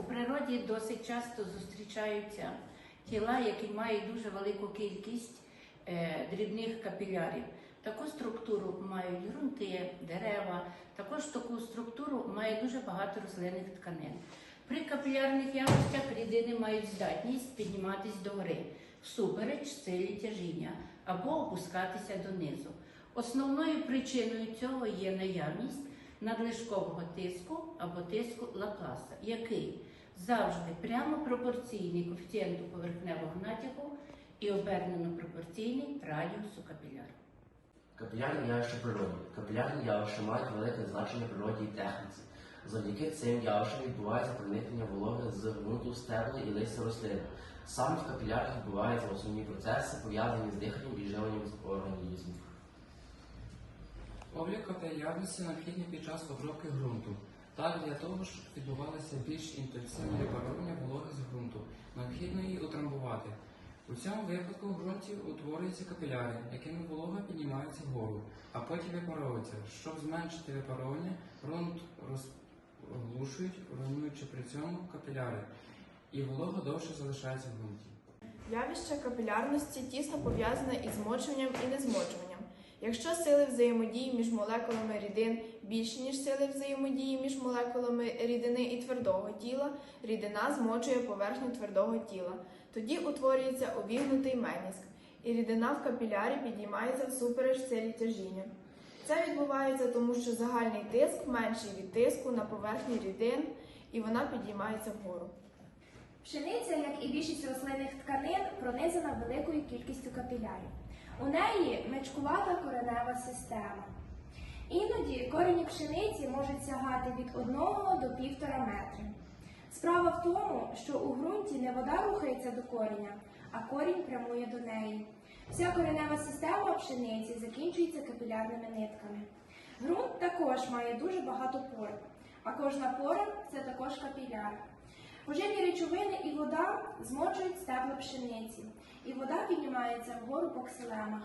У природі досить часто зустрічаються тіла, які мають дуже велику кількість е, дрібних капілярів. Таку структуру мають ґрунти, дерева, також таку структуру має дуже багато рослинних тканин. При капілярних явищах рідини мають здатність підніматись догори, всупереч силі тяжіння або опускатися донизу. Основною причиною цього є наявність надлишкового тиску або тиску Лапласа, який завжди прямо пропорційний коефіцієнту поверхневого натягу і обернено пропорційний радіусу капіляра. Капілярні явища природі. Капілярні явища мають велике значення природі і техніці. Завдяки цим явищам відбувається проникнення вологи з ґрунту стебла і листя рослини. Саме в капілярах відбуваються основні процеси, пов'язані з диханням і живленням організму. Облік капілярності необхідний під час обробки ґрунту. Так, для того, щоб відбувалося більш інтенсивне випаровування вологи з ґрунту, необхідно її утрамбувати. У цьому випадку в ґрунті утворюються капіляри, якими волога піднімається вгору, а потім випаровується. Щоб зменшити випаровування, ґрунт розглушують, руйнуючи при цьому капіляри, і волога довше залишається в ґрунті. Явище капілярності тісно пов'язане із змочуванням і незмочуванням. Якщо сили взаємодії між молекулами рідин більші, ніж сили взаємодії між молекулами рідини і твердого тіла, рідина змочує поверхню твердого тіла. Тоді утворюється обігнутий меніск, і рідина в капілярі підіймається всупереч силі тяжіння. Це відбувається тому, що загальний тиск менший від тиску на поверхні рідин, і вона підіймається вгору. Пшениця, як і більшість рослинних тканин, пронизана великою кількістю капілярів. У неї мечкувата коренева система. Іноді корені пшениці можуть сягати від 1 до 1,5 метри. Справа в тому, що у ґрунті не вода рухається до коріння, а корінь прямує до неї. Вся коренева система пшениці закінчується капілярними нитками. Ґрунт також має дуже багато пор, а кожна пора це також капіляр. Поживні речовини і вода змочують стебла пшениці, і вода піднімається вгору по ксилемах.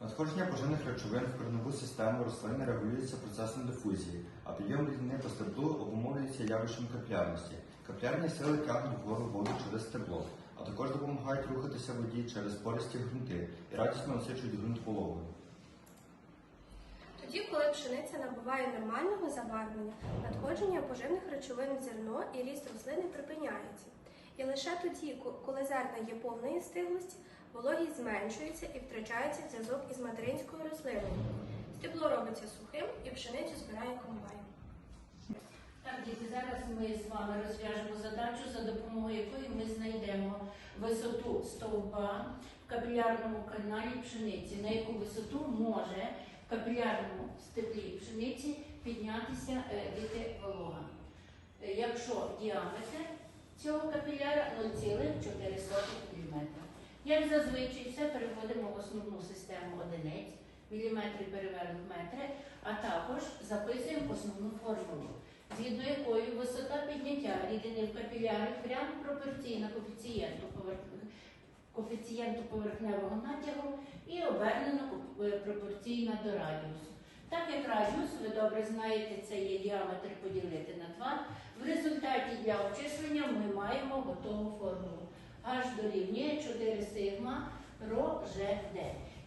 Надходження поживних речовин в кореневу систему рослини регулюється процесом дифузії, а підйом рідини по стеблу обумовлюється явищем каплярності. Каплярні сили тягнуть вгору воду через стебло, а також допомагають рухатися воді через пористі ґрунти і радісно насичують ґрунт вологою. Тоді, коли пшениця набуває нормального забарвлення, надходження поживних речовин в зерно і ріст рослини припиняється. І лише тоді, коли зерна є повної стиглості, вологість зменшується і втрачається зв'язок із материнською рослиною. Стебло робиться сухим і пшеницю збирає комбайн. Так, діти, зараз ми з вами розв'яжемо задачу, за допомогою якої ми знайдемо висоту стовба в капілярному каналі пшениці, на яку висоту може капілярному стеблі пшениці піднятися е, діти волога. Е, Якщо діаметр цього капіляра 0,4 мм. Як зазвичай, все переводимо в основну систему одиниць, міліметри перевернуть метри, а також записуємо основну формулу згідно якої висота підняття рідини в капілярах прямо пропорційна коефіцієнту, поверх- коефіцієнту поверхневого натягу і обернено е, пропорційна до радіусу. Так як радіус, ви добре знаєте, це є діаметр поділити на 2, в результаті для обчислення ми маємо готову формулу. H дорівнює 4 сигма ро ЖД.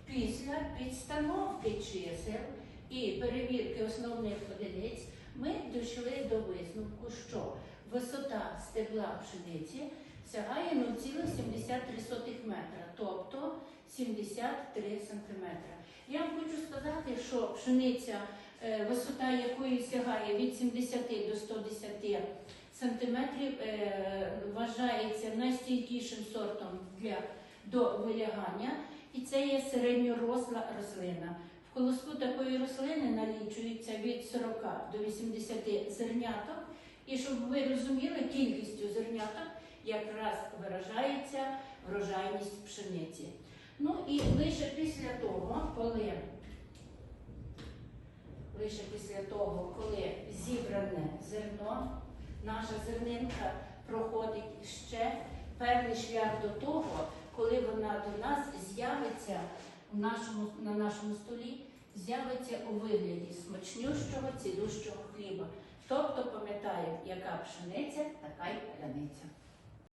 Після підстановки чисел і перевірки основних одиниць ми дійшли до висновку, що висота стебла пшениці сягає 0,73 метра, тобто 73 сантиметра. Я вам хочу сказати, що пшениця, е, висота якої сягає від 70 до 110 сантиметрів, е, вважається найстійкішим сортом для до вилягання, і це є середньоросла рослина. В колоску такої рослини налічується від 40 до 80 зерняток. І щоб ви розуміли, кількістю зерняток якраз виражається врожайність пшениці. Ну і лише після того, коли лише після того, коли зібране зерно, наша зернинка проходить ще певний шлях до того, коли вона до нас з'явиться нашому, на нашому столі, з'явиться у вигляді смачнющого, цілющого хліба. Тобто пам'ятаємо, яка пшениця, така й паляниця.